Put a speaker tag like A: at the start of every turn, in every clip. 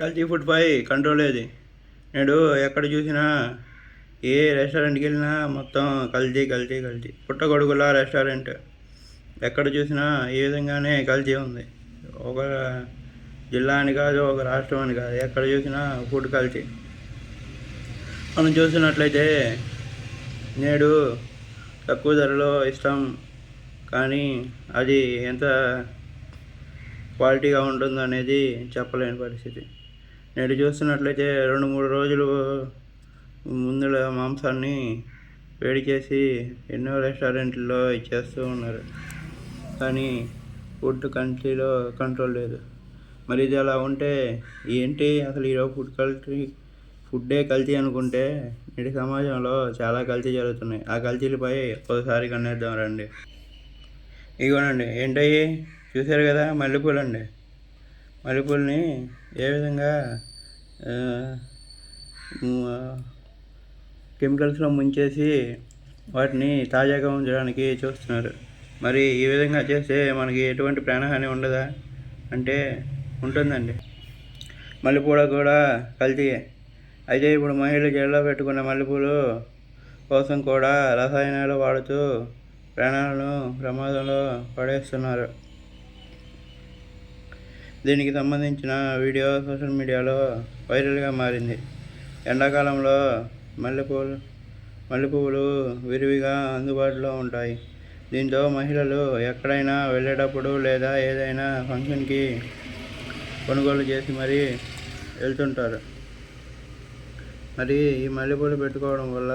A: కల్తీ ఫుడ్పై కంట్రోల్ ఏది? నేడు ఎక్కడ చూసినా ఏ రెస్టారెంట్కి వెళ్ళినా మొత్తం కల్తీ కల్తీ కల్తీ. పుట్టగొడుగుల రెస్టారెంట్. ఎక్కడ చూసినా ఈ విధంగానే కల్తీ ఉంది. ఒక జిల్లా అని కాదు ఒక రాష్ట్రం అని కాదు. ఎక్కడ చూసినా ఫుడ్ కల్తీ. మనం చూసినట్లయితే నేడు తక్కువ ధరలో ఇస్తాం. కానీ అది ఎంత క్వాలిటీగా ఉంటుందనేది చెప్పలేని పరిస్థితి. నేడు చూస్తున్నట్లయితే రెండు మూడు రోజులు ముందుల మాంసాన్ని వేడి చేసి ఎన్నో రెస్టారెంట్లలో ఇచ్చేస్తూ ఉన్నారు. కానీ ఫుడ్ కంట్రీలో కంట్రోల్ లేదు. మరి ఇది అలా ఉంటే ఏంటి? అసలు ఈరోజు ఫుడ్ కల్తీ ఫుడ్డే కల్తీ అనుకుంటే నేటి సమాజంలో చాలా కల్తీ జరుగుతున్నాయి. ఆ కల్తీలపై ఒకసారి కన్నేద్దాం రండి. ఇగోనండి ఏంటయ్యి? చూశారు కదా మల్లెపూలు అండి మల్లెపూలని ఏ విధంగా కెమికల్స్లో ముంచేసి వాటిని తాజాగా ఉంచడానికి చూస్తున్నారు. మరి ఈ విధంగా చేస్తే మనకి ఎటువంటి ప్రాణహాని ఉండదా? అంటే ఉంటుందండి. మల్లెపూల కూడా కల్తీయే అయితే ఇప్పుడు మహిళలు జడలో పెట్టుకున్న మల్లెపూలు కోసం కూడా రసాయనాలు వాడుతూ ప్రాణాలను ప్రమాదంలో పడేస్తున్నారు. దీనికి సంబంధించిన వీడియో సోషల్ మీడియాలో వైరల్గా మారింది. ఎండాకాలంలో మల్లెపూలు మల్లెపూలు విరివిగా అందుబాటులో ఉంటాయి. దీంతో మహిళలు ఎక్కడైనా వెళ్ళేటప్పుడు లేదా ఏదైనా ఫంక్షన్కి కొనుగోలు చేసి మరీ వెళ్తుంటారు. మరి ఈ మల్లెపూలు పెట్టుకోవడం వల్ల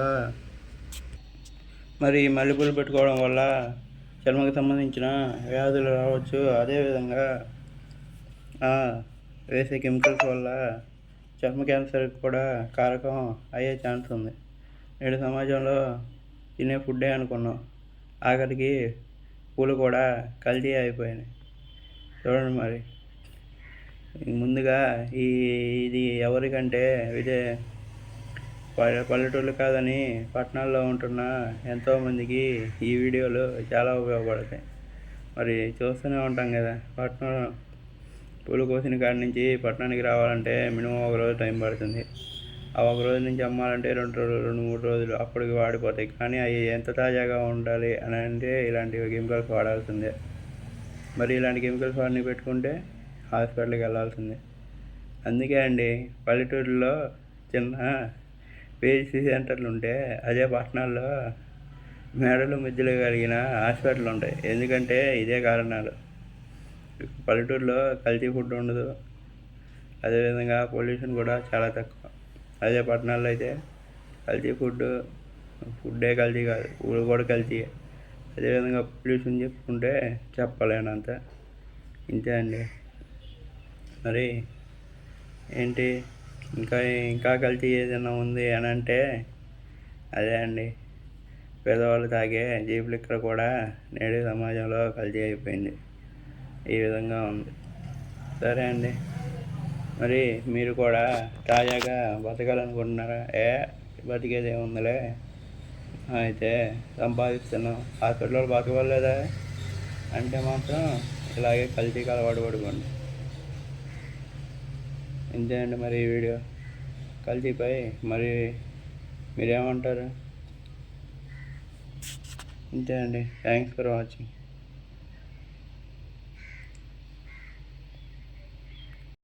A: మరి ఈ మల్లెపూలు పెట్టుకోవడం వల్ల చర్మకు సంబంధించిన వ్యాధులు రావచ్చు. అదేవిధంగా వేసే కెమికల్స్ వల్ల చర్మ క్యాన్సర్ కూడా కారకం అయ్యే ఛాన్స్ ఉంది. నేడు సమాజంలో తినే ఫుడ్డే అనుకున్నాం. ఆఖరికి పూలు కూడా కల్తీ అయిపోయినాయి. చూడండి మరి. ముందుగా ఈ ఇది ఎవరికంటే ఇదే పల్లెటూళ్ళు కాదని పట్టణాల్లో ఉంటున్న ఎంతోమందికి ఈ వీడియోలు చాలా ఉపయోగపడతాయి. మరి చూస్తూనే ఉంటాం కదా పట్టణం పూలు కోసిన కాడి నుంచి పట్టణానికి రావాలంటే మినిమం ఒక రోజు టైం పడుతుంది. ఆ ఒక రోజు నుంచి అమ్మాలంటే రెండు రోజులు రెండు మూడు రోజులు అప్పటికి వాడిపోతాయి. కానీ అవి ఎంత తాజాగా ఉండాలి అని అంటే ఇలాంటి కెమికల్స్ వాడాల్సిందే. మరి ఇలాంటి కెమికల్స్ వాడిని పెట్టుకుంటే హాస్పిటల్కి వెళ్ళాల్సిందే. అందుకే అండి పల్లెటూరులో చిన్న పిహెచ్సి సెంటర్లు ఉంటే అదే పట్టణాల్లో మేడలు మధ్యలో కలిగిన హాస్పిటల్ ఉంటాయి. ఎందుకంటే ఇదే కారణాలు. పల్లెటూరులో కల్తీ ఫుడ్ ఉండదు. అదేవిధంగా పొల్యూషన్ కూడా చాలా తక్కువ. అదే పట్టణాల్లో అయితే కల్తీ ఫుడ్ ఫుడ్డే కల్తీ కాదు ఊరు కూడా కల్తీ. అదేవిధంగా పొల్యూషన్ చెప్పుకుంటే చెప్పలేనంత. ఇంతే అండి. మరి ఏంటి? ఇంకా ఇంకా కల్తీ ఏదైనా ఉంది అని అంటే అదే అండి. పేదవాళ్ళు తాగే జీప్ లిక్కర్ కూడా నేడు సమాజంలో కల్తీ అయిపోయింది. ఈ విధంగా ఉంది. సరే అండి. మరి మీరు కూడా తాజాగా బతకాలనుకుంటున్నారా? ఏ బతికేది ఏముందిలే. అయితే సంపాదిస్తున్నాం హాస్పిటల్లో బతకవలేదా? అంటే మాత్రం ఇలాగే కల్తీకి అలవాటు పడుకోండి. ఇంతే అండి మరి ఈ వీడియో. కల్తీపై మరి మీరేమంటారు? ఇంతే అండి. Thanks for watching.